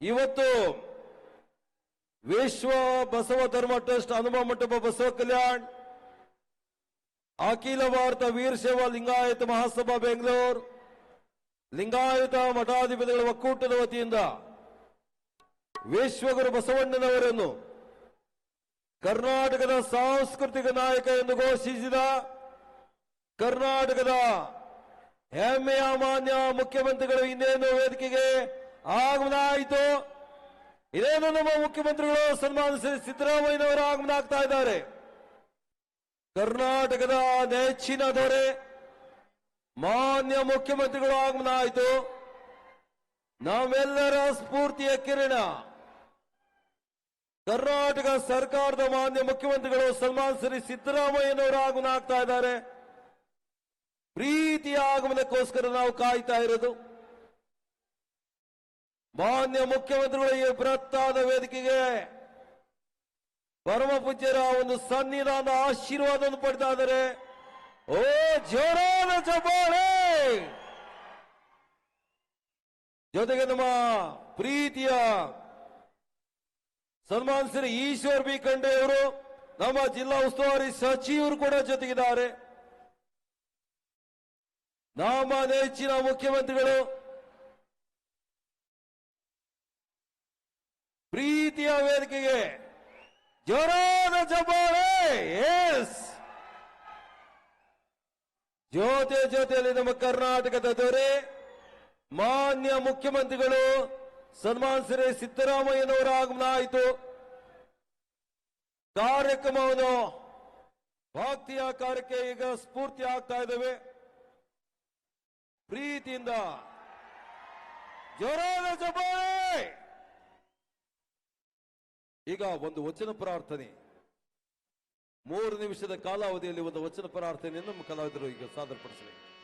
ಇವತ್ತು ವಿಶ್ವ ಬಸವ ಧರ್ಮ ಟ್ರಸ್ಟ್, ಹನುಮ ಮಂಟಪ ಬಸವ ಕಲ್ಯಾಣ್, ಅಖಿಲ ಭಾರತ ವೀರಶೈವ ಲಿಂಗಾಯತ ಮಹಾಸಭಾ ಬೆಂಗಳೂರು, ಲಿಂಗಾಯತ ಮಠಾಧಿಪತಿಗಳ ಒಕ್ಕೂಟದ ವತಿಯಿಂದ ವಿಶ್ವಗುರು ಬಸವಣ್ಣನವರನ್ನು ಕರ್ನಾಟಕದ ಸಾಂಸ್ಕೃತಿಕ ನಾಯಕ ಎಂದು ಘೋಷಿಸಿದ ಕರ್ನಾಟಕದ ಹೆಮ್ಮೆಯ ಮಾನ್ಯ ಮುಖ್ಯಮಂತ್ರಿಗಳು ಇನ್ನೇನು ವೇದಿಕೆಗೆ ಆಗಮನ ಆಯಿತು ಇದೇನು ನಮ್ಮ ಮುಖ್ಯಮಂತ್ರಿಗಳು ಸನ್ಮಾನಿಸಿ ಸಿದ್ದರಾಮಯ್ಯನವರು ಆಗಮನ ಆಗ್ತಾ ಇದ್ದಾರೆ. ಕರ್ನಾಟಕದ ನೆಚ್ಚಿನ ದೊರೆ, ಮಾನ್ಯ ಮುಖ್ಯಮಂತ್ರಿಗಳು ಆಗಮನ ಆಯಿತು ನಾವೆಲ್ಲರ ಸ್ಫೂರ್ತಿಯ ಕಿರಣ. ಕರ್ನಾಟಕ ಸರ್ಕಾರದ ಮಾನ್ಯ ಮುಖ್ಯಮಂತ್ರಿಗಳು ಸಲ್ಮಾನ್ ಶ್ರೀ ಸಿದ್ದರಾಮಯ್ಯನವರು ಆಗಮನ ಆಗ್ತಾ ಇದ್ದಾರೆ. ಪ್ರೀತಿಯ ಆಗಮನಕ್ಕೋಸ್ಕರ ನಾವು ಕಾಯ್ತಾ ಇರೋದು. ಮಾನ್ಯ ಮುಖ್ಯಮಂತ್ರಿಗಳ, ಈ ಬೃಹತ್ತಾದ ವೇದಿಕೆಗೆ ಪರಮ ಪೂಜ್ಯರ ಒಂದು ಸನ್ನಿಧಾನ ಆಶೀರ್ವಾದವನ್ನು ಪಡ್ತಾ ಇದ್ದಾರೆ ಓ ಜೋರಾದ ಜಬಾಳೆ! ಜೊತೆಗೆ ನಮ್ಮ ಪ್ರೀತಿಯ ಸನ್ಮಾನ್ ಶ್ರೀ ಈಶ್ವರ್ ಬಿ ಖಂಡೆ ಅವರು, ನಮ್ಮ ಜಿಲ್ಲಾ ಉಸ್ತುವಾರಿ ಸಚಿವರು ಕೂಡ ಜೊತೆಗಿದ್ದಾರೆ. ನಮ್ಮ ನೆಚ್ಚಿನ ಮುಖ್ಯಮಂತ್ರಿಗಳು ಪ್ರೀತಿಯ ವೇದಿಕೆಗೆ ಜೋರಾದ ಚಪ್ಪಾಳೆ ಎಸ್ ಜೊತೆ ಜೊತೆಯಲ್ಲಿ ನಮ್ಮ ಕರ್ನಾಟಕದ ದೊರೆ, ಮಾನ್ಯ ಮುಖ್ಯಮಂತ್ರಿಗಳು ಸನ್ಮಾನ್ ಶ್ರೀ ಸಿದ್ದರಾಮಯ್ಯನವರ ಆಗಮನ ಆಯಿತು ಕಾರ್ಯಕ್ರಮವನ್ನು ಭಕ್ತಿಯ ಕಾರ್ಯಕ್ಕೆ ಈಗ ಸ್ಫೂರ್ತಿ ಆಗ್ತಾ ಇದ್ದಾವೆ. ಪ್ರೀತಿಯಿಂದ ಜೋರಾದ ಚಪ್ಪಾಳೆ ಈಗ ಒಂದು ವಚನ ಪ್ರಾರ್ಥನೆ. ಮೂರು ನಿಮಿಷದ ಕಾಲಾವಧಿಯಲ್ಲಿ ಒಂದು ವಚನ ಪ್ರಾರ್ಥನೆಯನ್ನು ನಮ್ಮ ಕಲಾವಿದರು ಈಗ ಸಾದರಪಡಿಸಬೇಕು.